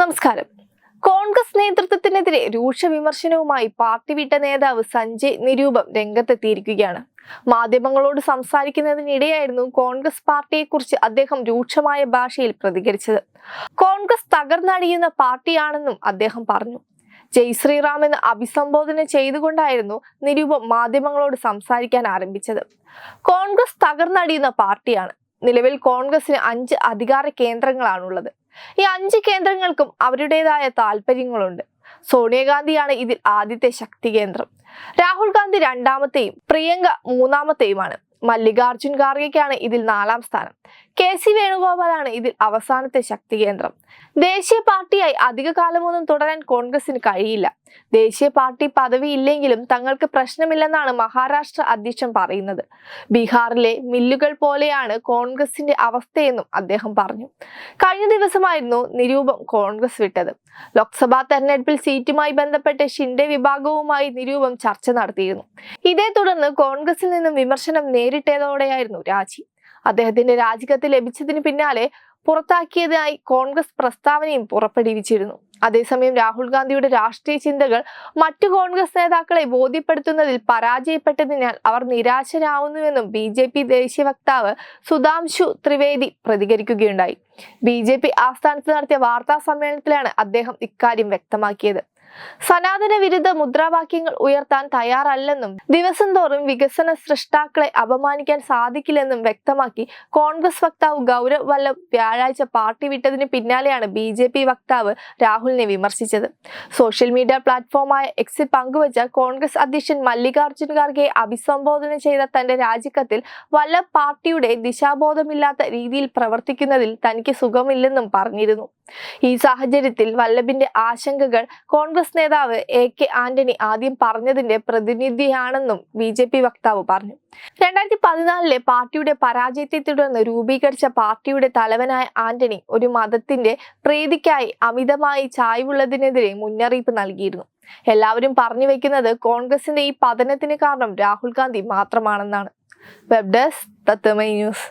നമസ്കാരം. കോൺഗ്രസ് നേതൃത്വത്തിനെതിരെ രൂക്ഷ വിമർശനവുമായി പാർട്ടി വിട്ട നേതാവ് സഞ്ജയ് നിരൂപം രംഗത്തെത്തിയിരിക്കുകയാണ്. മാധ്യമങ്ങളോട് സംസാരിക്കുന്നതിനിടെയായിരുന്നു കോൺഗ്രസ് പാർട്ടിയെക്കുറിച്ച് അദ്ദേഹം രൂക്ഷമായ ഭാഷയിൽ പ്രതികരിച്ചത്. കോൺഗ്രസ് തകർന്നടിയുന്ന പാർട്ടിയാണെന്നും അദ്ദേഹം പറഞ്ഞു. ജയ് ശ്രീറാം എന്ന് അഭിസംബോധന ചെയ്തുകൊണ്ടായിരുന്നു നിരൂപം മാധ്യമങ്ങളോട് സംസാരിക്കാൻ ആരംഭിച്ചത്. കോൺഗ്രസ് തകർന്നടിയുന്ന പാർട്ടിയാണ്. നിലവിൽ കോൺഗ്രസിന് അഞ്ച് അധികാര കേന്ദ്രങ്ങളാണുള്ളത്. ഈ അഞ്ച് കേന്ദ്രങ്ങൾക്കും അവരുടേതായ താല്പര്യങ്ങളുണ്ട്. സോണിയാഗാന്ധിയാണ് ഇതിൽ ആദ്യത്തെ ശക്തി കേന്ദ്രം. രാഹുൽ ഗാന്ധി രണ്ടാമത്തെയും പ്രിയങ്ക മൂന്നാമത്തെയുമാണ്. മല്ലികാർജുൻ ഖാർഗെക്കാണ് ഇതിൽ നാലാം സ്ഥാനം. കെ സി വേണുഗോപാലാണ് ഇതിൽ അവസാനത്തെ ശക്തി കേന്ദ്രം. ദേശീയ പാർട്ടിയായി അധിക കാലമൊന്നും തുടരാൻ കോൺഗ്രസിന് കഴിയില്ല. ദേശീയ പാർട്ടി പദവി ഇല്ലെങ്കിലും തങ്ങൾക്ക് പ്രശ്നമില്ലെന്നാണ് മഹാരാഷ്ട്ര അധ്യക്ഷൻ പറയുന്നത്. ബീഹാറിലെ മില്ലുകൾ പോലെയാണ് കോൺഗ്രസിന്റെ അവസ്ഥയെന്നും അദ്ദേഹം പറഞ്ഞു. കഴിഞ്ഞ ദിവസമായിരുന്നു നിരൂപം കോൺഗ്രസ് വിട്ടത്. ലോക്സഭാ തെരഞ്ഞെടുപ്പിൽ സീറ്റുമായി ബന്ധപ്പെട്ട് ഷിൻഡെ വിഭാഗവുമായി നിരൂപം ചർച്ച നടത്തിയിരുന്നു. ഇതേ തുടർന്ന് കോൺഗ്രസിൽ നിന്നും വിമർശനം നേരിട്ടതോടെയായിരുന്നു രാജി. അദ്ദേഹത്തിന്റെ രാജിക്കത്ത് ലഭിച്ചതിന് പിന്നാലെ പുറത്താക്കിയതായി കോൺഗ്രസ് പ്രസ്താവനയും പുറപ്പെടുവിച്ചിരുന്നു. അതേസമയം രാഹുൽ ഗാന്ധിയുടെ രാഷ്ട്രീയ ചിന്തകൾ മറ്റു കോൺഗ്രസ് നേതാക്കളെ ബോധ്യപ്പെടുത്തുന്നതിൽ പരാജയപ്പെട്ടതിനാൽ അവർ നിരാശരാകുന്നുവെന്നും ബി ജെ പി ദേശീയ വക്താവ് സുധാംശു ത്രിവേദി പ്രതികരിക്കുകയുണ്ടായി. ബി ജെ പി ആസ്ഥാനത്ത് നടത്തിയ വാർത്താ സമ്മേളനത്തിലാണ് അദ്ദേഹം ഇക്കാര്യം വ്യക്തമാക്കിയത്. സനാതന വിരുദ്ധ മുദ്രാവാക്യങ്ങൾ ഉയർത്താൻ തയ്യാറല്ലെന്നും ദിവസം തോറും വികസന സൃഷ്ടാക്കളെ അപമാനിക്കാൻ സാധിക്കില്ലെന്നും വ്യക്തമാക്കി കോൺഗ്രസ് വക്താവ് ഗൗരവ് വല്ലഭ് വ്യാഴാഴ്ച പാർട്ടി വിട്ടതിന് പിന്നാലെയാണ് ബി ജെ പി വക്താവ് രാഹുലിനെ വിമർശിച്ചത്. സോഷ്യൽ മീഡിയ പ്ലാറ്റ്ഫോമായ എക്സിൽ പങ്കുവച്ച കോൺഗ്രസ് അധ്യക്ഷൻ മല്ലികാർജുൻ ഖാർഗെയെ അഭിസംബോധന ചെയ്ത തന്റെ രാജിക്കത്തിൽ വല്ലഭ് പാർട്ടിയുടെ ദിശാബോധമില്ലാത്ത രീതിയിൽ പ്രവർത്തിക്കുന്നതിൽ തനിക്ക് സുഖമില്ലെന്നും പറഞ്ഞിരുന്നു. ഈ സാഹചര്യത്തിൽ വല്ലഭിന്റെ ആശങ്കകൾ കോൺഗ്രസ് നേതാവ് എ കെ ആന്റണി ആദ്യം പറഞ്ഞതിന്റെ പ്രതിനിധിയാണെന്നും ബി ജെ പി വക്താവ് പറഞ്ഞു. രണ്ടായിരത്തി പതിനാലിലെ പാർട്ടിയുടെ പരാജയത്തെ തുടർന്ന് രൂപീകരിച്ച പാർട്ടിയുടെ തലവനായ ആന്റണി ഒരു മതത്തിന്റെ പ്രീതിക്കായി അമിതമായി ചായ്വുള്ളതിനെതിരെ മുന്നറിയിപ്പ് നൽകിയിരുന്നു. എല്ലാവരും പറഞ്ഞു വെക്കുന്നത് കോൺഗ്രസിന്റെ ഈ പതനത്തിന് കാരണം Rahul Gandhi മാത്രമാണെന്നാണ്. Web desk Tatwamayi news.